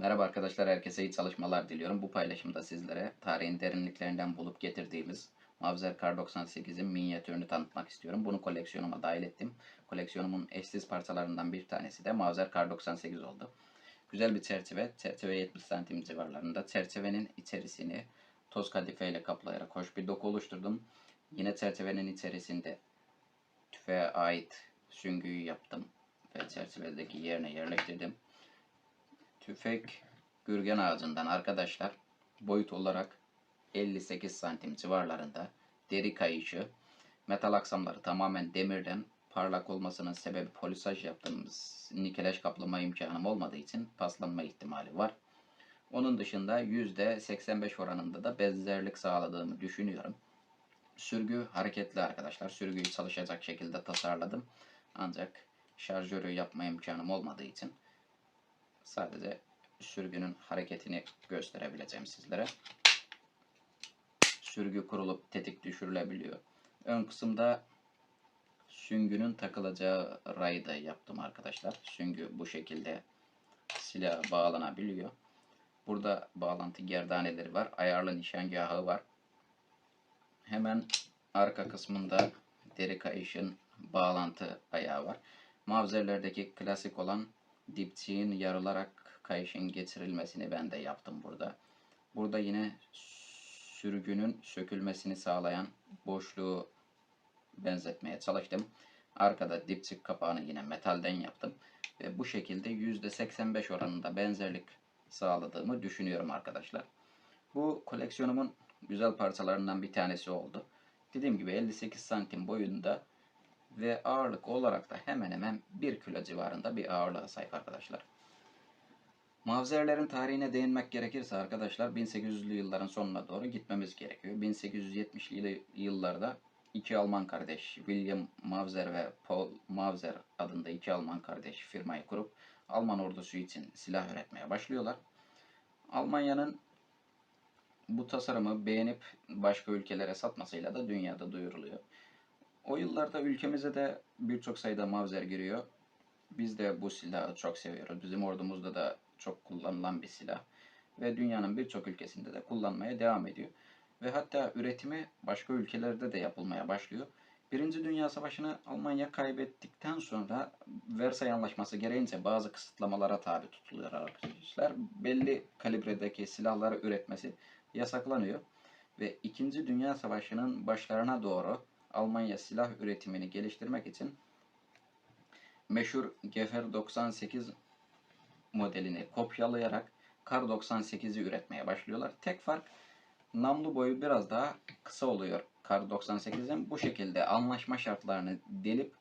Merhaba arkadaşlar, herkese iyi çalışmalar diliyorum. Bu paylaşımda sizlere tarihin derinliklerinden bulup getirdiğimiz Mavzer Kar 98'in minyatürünü tanıtmak istiyorum. Bunu koleksiyonuma dahil ettim. Koleksiyonumun eşsiz parçalarından bir tanesi de Mavzer Kar 98 oldu. Güzel bir çerçeve, çerçeve 70 santim civarlarında. Çerçevenin içerisini toz kadife ile kaplayarak hoş bir doku oluşturdum. Yine çerçevenin içerisinde tüfeğe ait süngüyü yaptım ve çerçevedeki yerine yerleştirdim. Tüfek gürgen ağacından arkadaşlar boyut olarak 58 santim civarlarında deri kayışı metal aksamları tamamen demirden parlak olmasının sebebi polisaj yaptığımız nikelaj kaplama imkanım olmadığı için paslanma ihtimali var. Onun dışında %85 oranında da benzerlik sağladığımı düşünüyorum. Sürgü hareketli arkadaşlar. Sürgüyü çalışacak şekilde tasarladım. Ancak şarjörü yapma imkanım olmadığı için sadece sürgünün hareketini gösterebileceğim sizlere. Sürgü kurulup tetik düşürülebiliyor. Ön kısımda süngünün takılacağı rayı da yaptım arkadaşlar. Süngü bu şekilde silaha bağlanabiliyor. Burada bağlantı gerdaneleri var. Ayarlı nişangahı var. Hemen arka kısmında deri kayışın bağlantı ayağı var. Mavzerlerdeki klasik olan dipçiğin yarılarak kayışın geçirilmesini ben de yaptım burada. Burada yine sürgünün sökülmesini sağlayan boşluğu benzetmeye çalıştım. Arkada dipçik kapağını yine metalden yaptım. Ve bu şekilde %85 oranında benzerlik sağladığımı düşünüyorum arkadaşlar. Bu koleksiyonumun güzel parçalarından bir tanesi oldu. Dediğim gibi 58 santim boyunda ve ağırlık olarak da hemen hemen 1 kilo civarında bir ağırlığa sahip arkadaşlar. Mavzerlerin tarihine değinmek gerekirse arkadaşlar 1800'lü yılların sonuna doğru gitmemiz gerekiyor. 1870'li yıllarda iki Alman kardeş William Mavzer ve Paul Mavzer adında iki Alman kardeş firmayı kurup Alman ordusu için silah üretmeye başlıyorlar. Almanya'nın bu tasarımı beğenip başka ülkelere satmasıyla da dünyada duyuruluyor. O yıllarda ülkemize de birçok sayıda Mavzer giriyor. Biz de bu silahı çok seviyoruz. Bizim ordumuzda da çok kullanılan bir silah. Ve dünyanın birçok ülkesinde de kullanmaya devam ediyor. Ve hatta üretimi başka ülkelerde de yapılmaya başlıyor. Birinci Dünya Savaşı'nı Almanya kaybettikten sonra Versay Anlaşması gereğince bazı kısıtlamalara tabi tutuluyor arkadaşlar. Belli kalibredeki silahları üretmesi yasaklanıyor. Ve İkinci Dünya Savaşı'nın başlarına doğru Almanya silah üretimini geliştirmek için meşhur Gefer 98 modelini kopyalayarak Kar 98'i üretmeye başlıyorlar. Tek fark namlu boyu biraz daha kısa oluyor Kar 98'in. Bu şekilde anlaşma şartlarını delip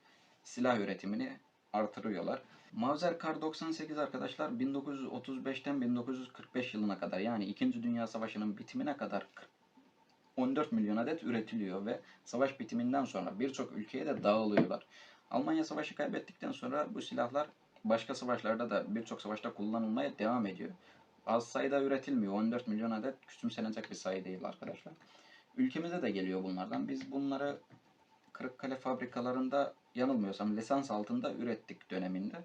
silah üretimini artırıyorlar. Mauser Kar 98 arkadaşlar 1935'ten 1945 yılına kadar yani 2. Dünya Savaşı'nın bitimine kadar 14 milyon adet üretiliyor ve savaş bitiminden sonra birçok ülkeye de dağılıyorlar. Almanya savaşı kaybettikten sonra bu silahlar başka savaşlarda da birçok savaşta kullanılmaya devam ediyor. Az sayıda üretilmiyor. 14 milyon adet küçümsenecek bir sayı değil arkadaşlar. Ülkemize de geliyor bunlardan. Biz bunları Kırıkkale fabrikalarında yanılmıyorsam lisans altında ürettik döneminde.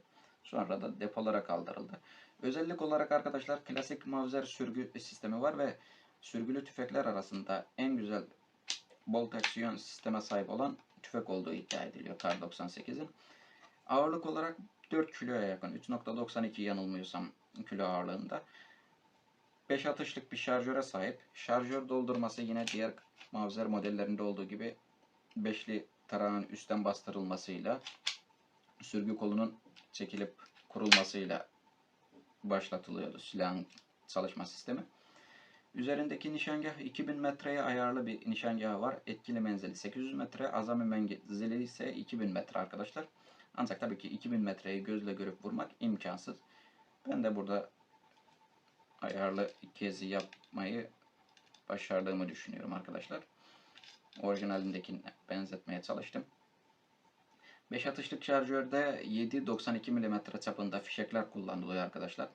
Sonra da depolara kaldırıldı. Özellik olarak arkadaşlar klasik mavzer sürgü sistemi var ve sürgülü tüfekler arasında en güzel bolt aksiyon sisteme sahip olan tüfek olduğu iddia ediliyor Kar 98'in. Ağırlık olarak 4 kiloya yakın. 3.92 yanılmıyorsam kilo ağırlığında. 5 atışlık bir şarjöre sahip. Şarjör doldurması yine diğer Mavzer modellerinde olduğu gibi beşli tarağın üstten bastırılmasıyla sürgü kolunun çekilip kurulmasıyla başlatılıyordu silahın çalışma sistemi. Üzerindeki nişangah 2000 metreye ayarlı bir nişangahı var. Etkili menzili 800 metre, azami menzili ise 2000 metre arkadaşlar. Ancak tabii ki 2000 metreyi gözle görüp vurmak imkansız. Ben de burada ayarlı kezi yapmayı başardığımı düşünüyorum arkadaşlar. Orijinalindekine benzetmeye çalıştım. 5 atışlık şarjörde 7.92 mm çapında fişekler kullanılıyor arkadaşlar.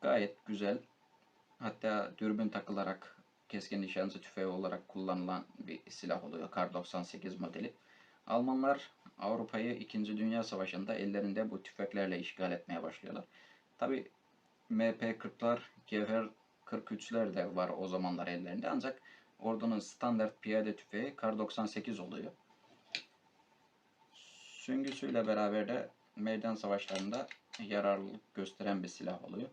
Gayet güzel. Hatta dürbün takılarak keskin nişancı tüfeği olarak kullanılan bir silah oluyor. Kar 98 modeli. Almanlar Avrupa'yı 2. Dünya Savaşı'nda ellerinde bu tüfeklerle işgal etmeye başlıyorlar. Tabi MP40'lar, Gevher 43'ler de var o zamanlar ellerinde. Ancak ordunun standart piyade tüfeği Kar 98 oluyor. Süngüsüyle beraber de meydan savaşlarında yararlılık gösteren bir silah oluyor.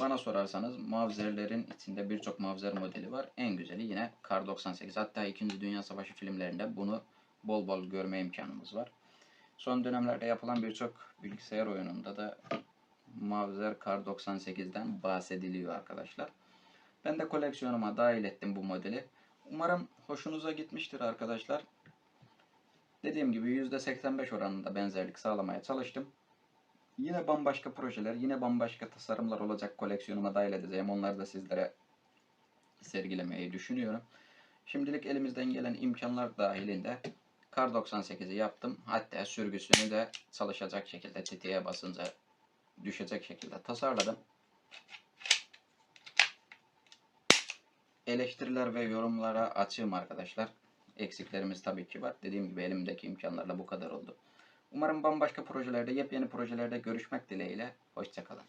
Bana sorarsanız mavzerlerin içinde birçok mavzer modeli var. En güzeli yine Kar 98. Hatta 2. Dünya Savaşı filmlerinde bunu bol bol görme imkanımız var. Son dönemlerde yapılan birçok bilgisayar oyununda da Mavzer Kar 98'den bahsediliyor arkadaşlar. Ben de koleksiyonuma dahil ettim bu modeli. Umarım hoşunuza gitmiştir arkadaşlar. Dediğim gibi %85 oranında benzerlik sağlamaya çalıştım. Yine bambaşka projeler, yine bambaşka tasarımlar olacak koleksiyonuma dahil edeceğim. Onları da sizlere sergilemeyi düşünüyorum. Şimdilik elimizden gelen imkanlar dahilinde Kar 98'i yaptım. Hatta sürgüsünü de çalışacak şekilde tetiğe basınca düşecek şekilde tasarladım. Eleştiriler ve yorumlara açığım arkadaşlar. Eksiklerimiz tabii ki var. Dediğim gibi elimdeki imkanlarla bu kadar oldu. Umarım bambaşka projelerde, yepyeni projelerde görüşmek dileğiyle. Hoşçakalın.